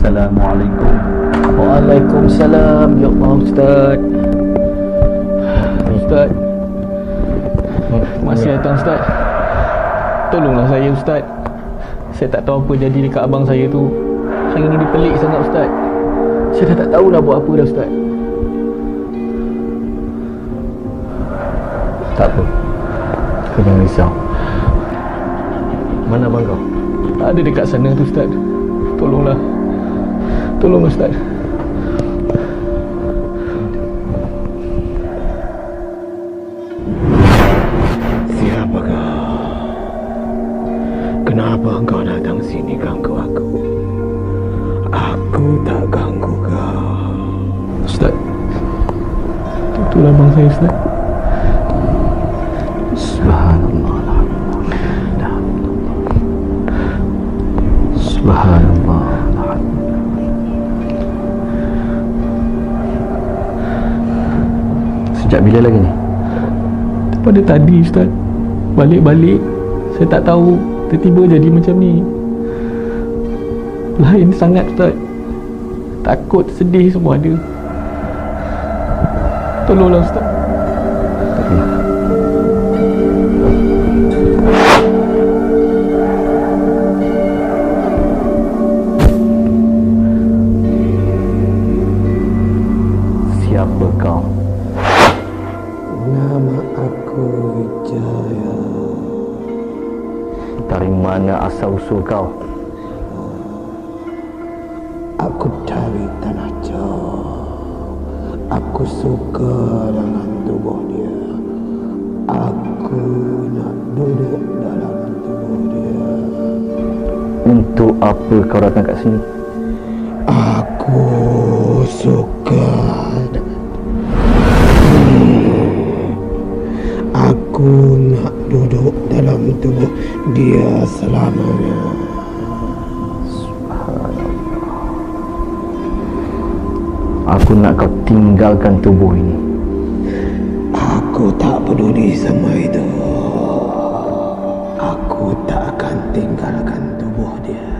Assalamualaikum. Waalaikumsalam. Ya Allah Ustaz. Ustaz. Masih datang Ustaz. Tolonglah saya Ustaz. Saya tak tahu apa jadi dekat abang saya tu. Hari ni dia pelik sangat Ustaz. Saya dah tak tahu nak buat apa dah Ustaz. Tak apa. Kau jangan risau. Mana abang kau? Ada dekat sana tu Ustaz. Tolonglah Tolong Ustaz Siapa kau? Kenapa kau datang sini ganggu aku? Aku tak ganggu kau. Ustaz Itulah abang saya Ustaz Subhanallah. Subhanallah. Sejak bila lagi ni? Daripada tadi Ustaz. Balik-balik Saya tak tahu Tiba-tiba jadi macam ni. Lain sangat Ustaz. Takut, sedih semua ada. Tolonglah Ustaz. Siapa kau? Aku Wijaya. Dari mana asal usul kau? Aku dari tanah Jawa. Aku suka dengan tubuh dia. Aku nak duduk dalam tubuh dia. Untuk apa kau datang kat sini? Dia selamanya Aku nak kau tinggalkan tubuh ini. Aku tak peduli sama itu. Aku tak akan tinggalkan tubuh dia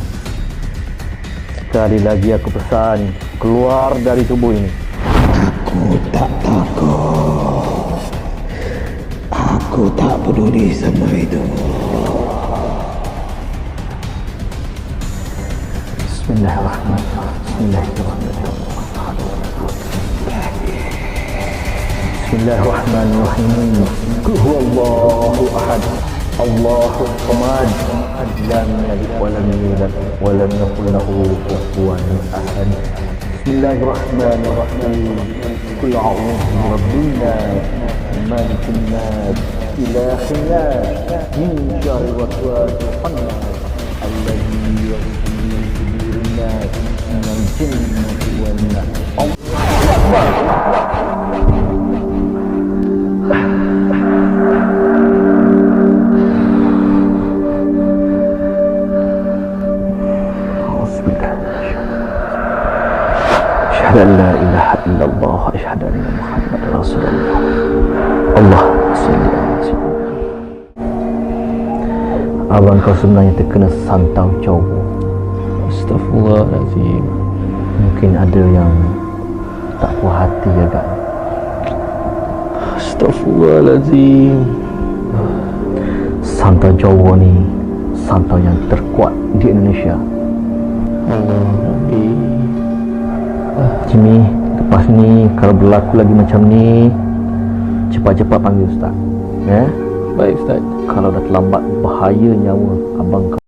Sekali lagi aku pesan Keluar dari tubuh ini. Aku tak takut. Aku tak peduli sama itu. Bismillahirrahmanirrahim. Bismillahirrahmanirrahim. Bismillahirrahmanirrahim Qul huwallahu ahad الله الصمد. لم يلد ولم يولد ولم يكن له كفوا أحد. بسم الله الرحمن الرحيم. كل أعوذ برب الناس مالك الناس إله الناس من شر وسواس الخناس. الذي يغفر من كبير الناس من أشهد أن لا إله إلا الله أشهد أن محمد رسول الله اللهم صل على سيدنا Abang kau sebenarnya terkena santau Jawa Astaghfirullahaladzim Mungkin ada yang tak puas hati ya kan Astaghfirullahaladzim Santau Jawa ni Santau yang terkuat di Indonesia Allah Rabbi Jimmy Lepas ni Kalau berlaku lagi macam ni Cepat-cepat panggil Ustaz. Ya? Baik Ustaz. Kalau dah terlambat Bahaya nyawa Abang kau